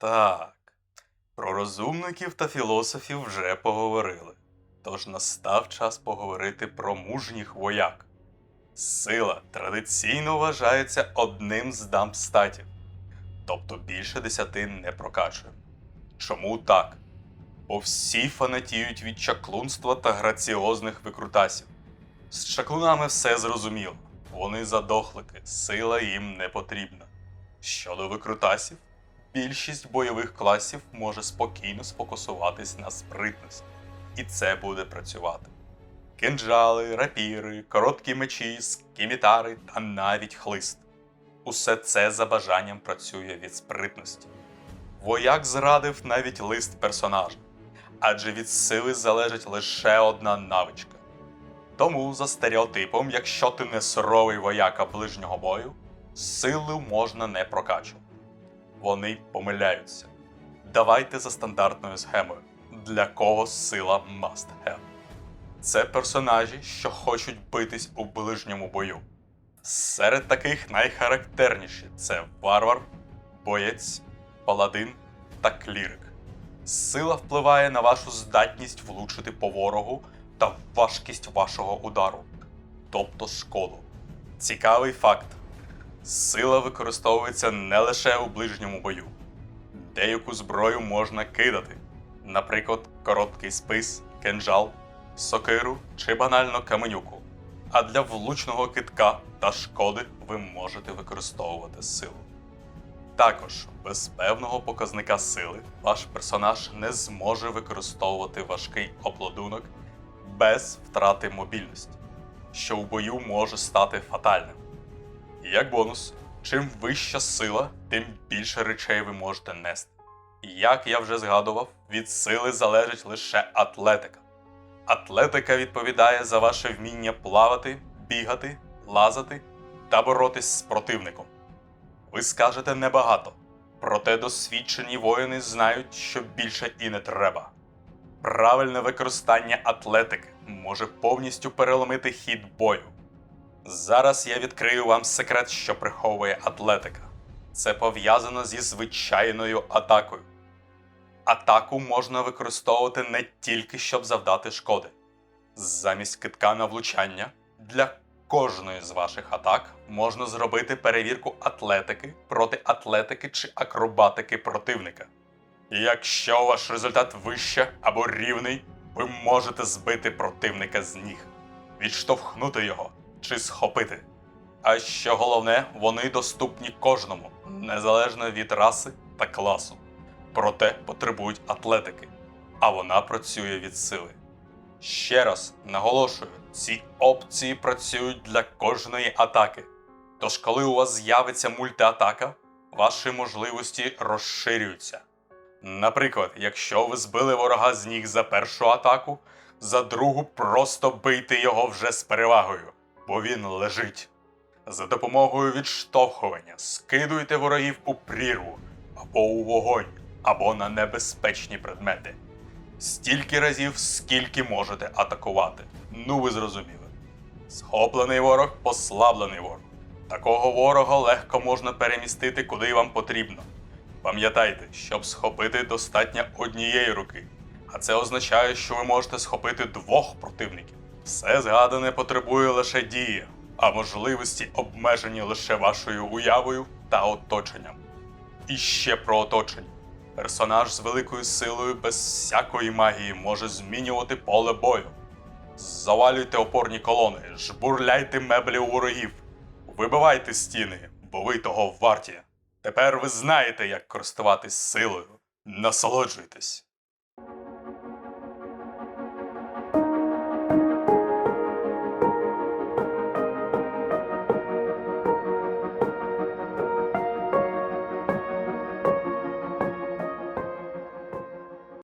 Так. Про розумників та філософів вже поговорили. Тож настав час поговорити про мужніх вояк. Сила традиційно вважається одним з дамстатів, тобто більше десяти не прокачує. Чому так? Бо всі фанатіють від чаклунства та граціозних викрутасів. З чаклунами все зрозуміло. Вони задохлики, сила їм не потрібна. Щодо викрутасів, більшість бойових класів може спокійно сфокусуватись на спритності, і це буде працювати. Кинджали, рапіри, короткі мечі, скімітари та навіть хлист. Усе це за бажанням працює від спритності. Вояк зрадив навіть лист персонажа, адже від сили залежить лише одна навичка. Тому, за стереотипом, якщо ти не суровий вояка ближнього бою, силу можна не прокачувати. Вони помиляються. Давайте за стандартною схемою. Для кого сила must have. Це персонажі, що хочуть битись у ближньому бою. Серед таких найхарактерніші це варвар, боєць, паладин та клірик. Сила впливає на вашу здатність влучити по ворогу та важкість вашого удару, тобто шкоду. Цікавий факт: сила використовується не лише у ближньому бою. Деяку зброю можна кидати, наприклад, короткий спис, кинжал, сокиру чи банально каменюку. А для влучного китка та шкоди ви можете використовувати силу. Також без певного показника сили ваш персонаж не зможе використовувати важкий обладунок без втрати мобільності, що в бою може стати фатальним. Як бонус, чим вища сила, тим більше речей ви можете нести. Як я вже згадував, від сили залежить лише атлетика. Атлетика відповідає за ваше вміння плавати, бігати, лазати та боротись з противником. Ви скажете небагато, проте досвідчені воїни знають, що більше і не треба. Правильне використання атлетики може повністю переломити хід бою. Зараз я відкрию вам секрет, що приховує атлетика. Це пов'язано зі звичайною атакою. Атаку можна використовувати не тільки щоб завдати шкоди. Замість китка на влучання для кожної з ваших атак можна зробити перевірку атлетики проти атлетики чи акробатики противника. Якщо ваш результат вище або рівний, ви можете збити противника з ніг, відштовхнути його чи схопити. А що головне, вони доступні кожному, незалежно від раси та класу. Проте потребують атлетики, а вона працює від сили. Ще раз наголошую, ці опції працюють для кожної атаки. Тож, коли у вас з'явиться мультиатака, ваші можливості розширюються. Наприклад, якщо ви збили ворога з ніг за першу атаку, за другу просто бийте його вже з перевагою, бо він лежить. За допомогою відштовхування скидуйте ворогів у прірву, або у вогонь, або на небезпечні предмети. Стільки разів, скільки можете атакувати. Ну ви зрозуміли. Схоплений ворог, послаблений ворог. Такого ворога легко можна перемістити куди вам потрібно. Пам'ятайте, щоб схопити достатньо однієї руки, а це означає, що ви можете схопити двох противників. Все згадане потребує лише дії, а можливості обмежені лише вашою уявою та оточенням. І ще про оточення. Персонаж з великою силою без всякої магії може змінювати поле бою. Завалюйте опорні колони, жбурляйте меблі у ворогів, вибивайте стіни, бо ви того варті. Тепер ви знаєте, як користуватись силою. Насолоджуйтесь.